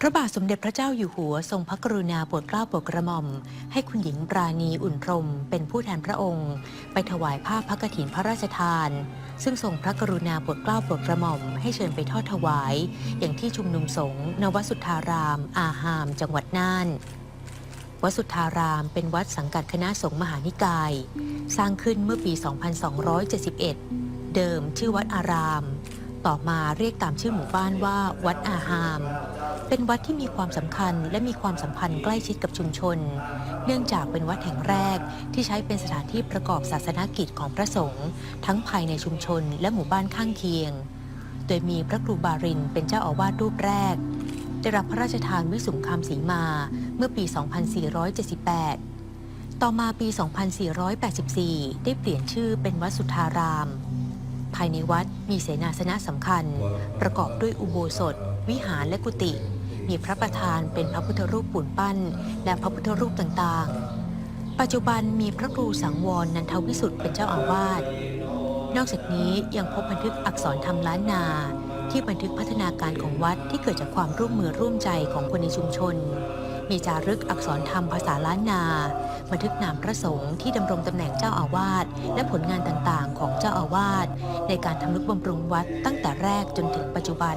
พระบาทสมเด็จพระเจ้าอยู่หัวทรงพระกรุณาโปรดเกล้าโปรดกระหม่อม ให้คุณหญิงปราณีอุ่นพรม เป็นผู้แทนพระองค์ ไปถวายผ้าพระกฐินพระราชทาน ซึ่งทรงพระกรุณาโปรดเกล้าโปรดกระหม่อม ให้เชิญไปทอดถวาย อย่างที่ชุมนุมสงฆ์นวสุทธาราม อาหาม จังหวัดน่านวัดสุทธารามเป็นวัดสังกัดคณะสงฆ์มหานิกาย สร้างขึ้นเมื่อปี 2271 เดิมชื่อวัดอาราม ต่อมาเรียกตามชื่อหมู่บ้านว่าวัดอาหาม เป็นวัดที่มีความสำคัญและมีความสัมพันธ์ใกล้ชิดกับชุมชน เนื่องจากเป็นวัดแห่งแรกที่ใช้เป็นสถานที่ประกอบศาสนกิจของพระสงฆ์ทั้งภายในชุมชนและหมู่บ้านข้างเคียง โดยมีพระครูบารินเป็นเจ้าอาวาสรูปแรก ได้รับพระราชทานวิสุงคามสีมาเมื่อปี 2478 ต่อมาปี 2484 ได้เปลี่ยนชื่อเป็นวัดสุทธาราม ภายในวัดมีเสนาสนะสำคัญ ประกอบด้วยอุโบสถ วิหารและกุฏิมีพระประธานเป็นพระพุทธรูปปูนปั้น และพระพุทธรูปต่างๆ ปัจจุบันมีพระครูสังวรนันทวิสุทธ์เป็นเจ้าอาวาสนอกจากนี้ยังพบบันทึกอักษรธรรมล้านนาที่บันทึกพัฒนาการของวัดที่เกิดจากความร่วมมือร่วมใจของคนในชุมชน มีจารึกอักษรธรรมภาษาล้านนาบันทึกนามพระสงฆ์ที่ดำรงตำแหน่งเจ้าอาวาสและผลงานต่างๆ ของเจ้าอาวาสในการทำนุบำรุงวัดตั้งแต่แรกจนถึงปัจจุบัน